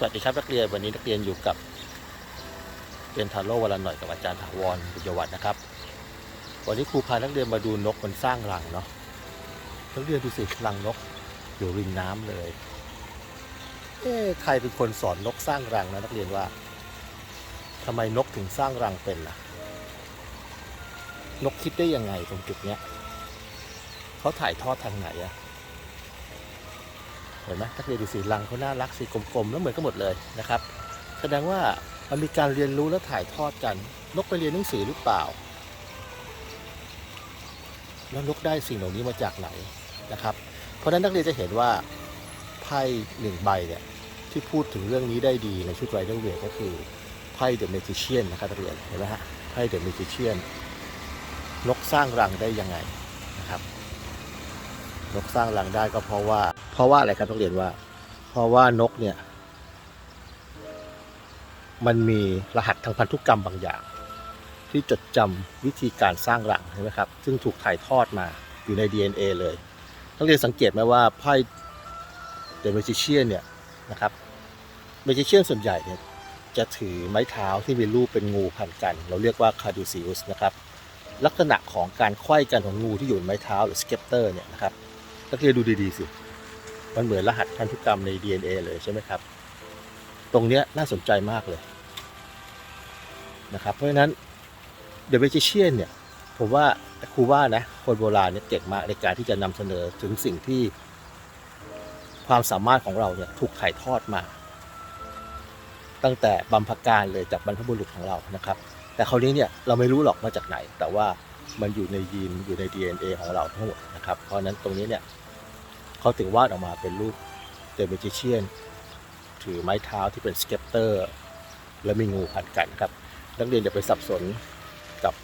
สวัสดีครับนักเรียนวันนี้นักเรียนอยู่กับเรียนทาโร่วันละหน่อยกับอาจารย์ถาวรบุญวัฒน์นะครับ วันนี้ครูพานักเรียนมาดูนกมันสร้างรังเนาะนักเรียนดูสิรังนกอยู่ริมน้ำเลย เอ๊ะใครเป็นคนสอนนกสร้างรังนะนักเรียนว่าทำไมนกถึงสร้างรังเป็นล่ะ นกคิดได้ยังไงตรงจุดเนี้ยเขาถ่ายทอดทางไหนอะ เห็นไหมนักเรียนดูสีรังเขาน่ารักสีกลมๆแล้วเหมือนกันหมดเลยนะครับแสดงว่ามันมีการเรียนรู้และถ่ายทอดกัน นกไปเรียนหนังสือหรือเปล่า แล้วนกได้สิ่งเหล่านี้มาจากไหนนะครับ เพราะนั้นนักเรียนจะเห็นว่าไพ่หนึ่งใบเนี่ยที่พูดถึงเรื่องนี้ได้ดีในชุดไรเดอร์เวทก็คือไพ่เดอะเมจิเชียนนะครับนักเรียนเห็นไหมฮะไพ่เดอะเมจิเชียนนกสร้างรังได้ยังไง นกสร้างรังได้ก็เพราะว่า เพราะว่าอะไรครับต้องเรียนว่า เพราะว่านกเนี่ย มันมีรหัสทางพันธุกรรมบางอย่าง ที่จดจำวิธีการสร้างรังใช่ไหมครับ ซึ่งถูกถ่ายทอดมาอยู่ใน DNA เลยต้องเรียนสังเกตไหมว่าไพ่เดอะเมจิเชียนเนี่ยนะครับเมจิเชียนส่วนใหญ่เนี่ยจะถือไม้เท้าที่มีรูปเป็นงูพันกัน เราเรียกว่าคาดูซิอุสนะครับลักษณะของการไขว้กันของงูที่อยู่บนไม้เท้าหรือสเก็ปเตอร์เนี่ยนะครับ นักเรียนดูดีๆสิ มันเหมือนรหัสพันธุกรรมใน DNA เลยใช่ไหมครับ ตรงเนี้ยน่าสนใจมากเลยนะครับ เพราะฉะนั้น The Magician เนี่ย ผมว่าครูว่านะ คนโบราณเนี่ยเก่งมากในการที่จะนำเสนอถึงสิ่งที่ความสามารถของเราเนี่ยถูกถ่ายทอดมา ตั้งแต่บำพการเลยจากบรรพบุรุษของเรานะครับ แต่คราวนี้เนี่ยเราไม่รู้หรอกมาจากไหน แต่ว่า มันอยู่ในยีนอยู่ใน DNA ของเราทั้งหมดนะครับ เพราะนั้นตรงนี้เนี่ยเขาถึงวาดออกมาเป็นรูปเดอะเมจิเชียนถือไม้เท้าที่เป็นสเก็ปเตอร์ และมีงูพันกันนะครับ นักเรียนอย่าไปสับสนกับ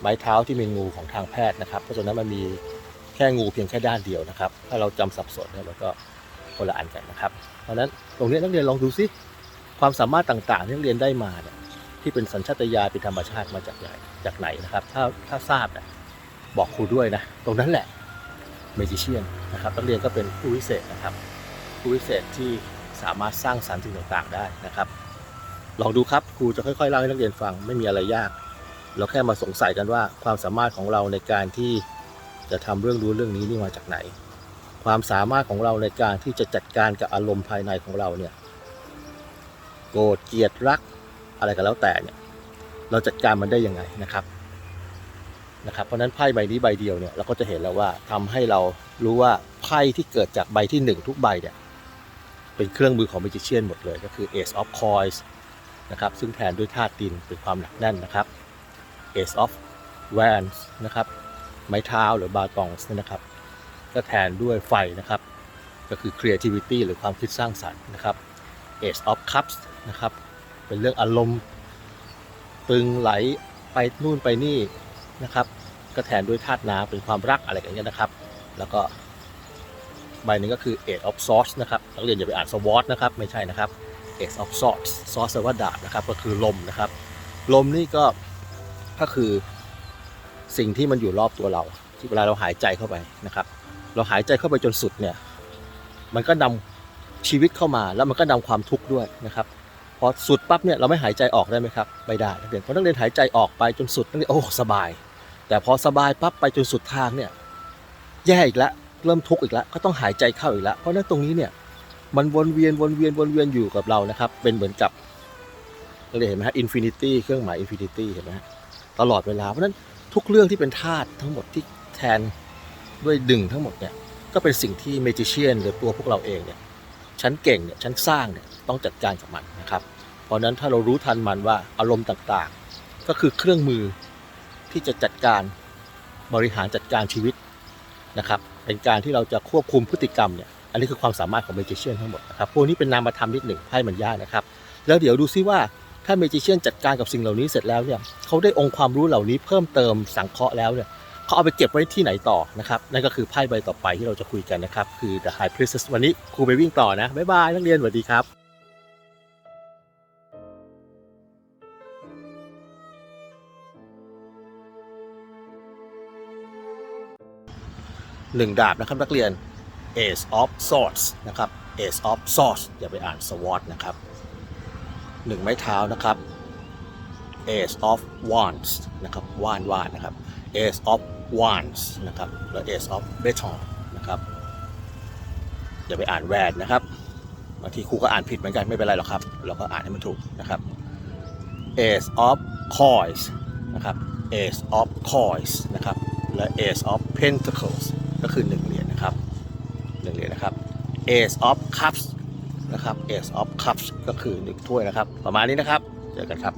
ไม้เท้าที่มีงูของทางแพทย์นะครับ เพราะฉะนั้นมันมีแค่งูเพียงแค่ด้านเดียวนะครับ ถ้าเราจำสับสนเนี่ยมันก็คนละอันกันนะครับ เพราะฉะนั้นตรงนี้นักเรียนลองดูซิความสามารถต่างๆที่นักเรียนได้มาเนี่ย ที่เป็นสัญชาตญาณเป็นธรรมชาติมาจากไหนจากไหนนะครับ ถ้าถ้าทราบนะบอกครูด้วยนะ ตรงนั้นแหละเมจิเชียนนะครับนักเรียนก็เป็นผู้วิเศษนะครับ ผู้วิเศษที่สามารถสร้างสรรค์สิ่งต่างๆได้นะครับ ลองดูครับครูจะค่อยๆเล่าให้นักเรียนฟังไม่มีอะไรยาก เราแค่มาสงสัยกันว่าความสามารถของเราในการที่จะทำเรื่องรู้เรื่องนี้นี่มาจากไหน ความสามารถของเราในการที่จะจัดการกับอารมณ์ภายในของเราเนี่ยโกรธเกลียดรัก อะไรก็แล้วแต่เนี่ยเราจัดการมันได้ยังไงนะครับนะครับเพราะนั้นไพ่ใบนี้ใบเดียวเนี่ยเราก็จะเห็นแล้วว่าทำให้เรารู้ว่าไพ่ที่เกิดจากใบที่หนึ่งทุกใบเนี่ยเป็นเครื่องมือของ Magician หมดเลยก็คือ Ace of Coins นะครับซึ่งแทนด้วยธาตุดินเป็นความหนักแน่นนะครับ Ace of Wands นะครับไม้เท้าหรือบาตองส์นะครับ ก็แทนด้วยไฟนะครับ ก็คือ creativity หรือความคิดสร้างสรรค์นะครับ Ace of Cups นะครับ เป็นเรื่องอารมณ์ตึงไหลไปนู่นไปนี่นะครับก็แทนด้วยธาตุน้ำเป็นความรักอะไรอย่างเงี้ยนะครับ แล้วก็ใบหนึงก็คือ Eight of Swords นะครับนักเรียนอย่าไปอ่าน Sword นะครับ ไม่ใช่นะครับ Eight of Swords Swords แปลว่าดาบนะครับ ก็คือลมนะครับ ลมนี่ก็ก็คือสิ่งที่มันอยู่รอบตัวเรา ที่เวลาเราหายใจเข้าไปนะครับ เราหายใจเข้าไปจนสุดเนี่ย มันก็นำชีวิตเข้ามาแล้วมันก็นำความทุกข์ด้วยนะครับ อสุดปั๊บเนี่ยเราไม่หายใจออกได้ไหมครับไม่ได้นักเรียนเพราะนักเรียนหายใจออกไปจนสุดนักเรียนโอ้สบาย แต่พอสบายปั๊บไปจนสุดทางเนี่ยแย่อีกแล้วเริ่มทุกข์อีกแล้วก็ต้องหายใจเข้าอีกแล้วเพราะนั้นตรงนี้เนี่ยมันวนเวียนวนเวียนวนเวียนอยู่กับเรานะครับ เป็นเหมือนกับเราเห็นไหมฮะอินฟินิตี้เครื่องหมายอินฟินิตี้เห็นไหมฮะตลอดเวลาเพราะฉะนั้นทุกเรื่องที่เป็นธาตุทั้งหมดที่แทนด้วยดึงทั้งหมดเนี่ยก็เป็นสิ่งที่เมจิเชียนหรือตัวพวกเราเองเนี่ยฉันเก่งเนี่ยฉันสร้างเนี่ยต้องจัดการกับมันนะครับ เพราะนั้นถ้าเรารู้ทันมันว่าอารมณ์ต่างๆ ก็คือเครื่องมือที่จะจัดการบริหารจัดการชีวิตนะครับ เป็นการที่เราจะควบคุมพฤติกรรมเนี่ย อันนี้คือความสามารถของเมจิเชียนทั้งหมดนะครับ พวกนี้เป็นนามธรรมนิดหนึ่งให้มันยากนะครับ แล้วเดี๋ยวดูซิว่าถ้าเมจิเชียนจัดการกับสิ่งเหล่านี้เสร็จแล้วเนี่ยเขาได้องค์ความรู้เหล่านี้เพิ่มเติมสังเคราะห์แล้วเนี่ยเขาเอาไปเก็บไว้ที่ไหนต่อนะครับ นั่นก็คือไพ่ใบต่อไปที่เราจะคุยกันนะครับ คือ The High Priestess วันนี้ครูไปวิ่งต่อนะ บ๊ายบาย นักเรียนสวัสดีครับ หนึ่งดาบนะครับนักเรียน Ace of Swords นะครับ Ace of Swords อย่าไปอ่าน Sword นะครับหนึ่งไม้เท้านะครับ Ace of Wands นะครับว่านว่านนะครับ Ace of Wands นะครับและ Ace of Baton นะครับอย่าไปอ่านแวดนะครับบางทีครูก็อ่านผิดเหมือนกันไม่เป็นไรหรอกครับ เราก็อ่านให้มันถูกนะครับ Ace of Coins นะครับ Ace of Coins นะครับและ Ace of Pentacles ก็คือ 1 เหรียญนะครับ1เหรียญนะครับ Ace of Cups นะครับ Ace of Cups ก็คือ 1 ถ้วยนะครับ ประมาณนี้นะครับ เจอกันครับ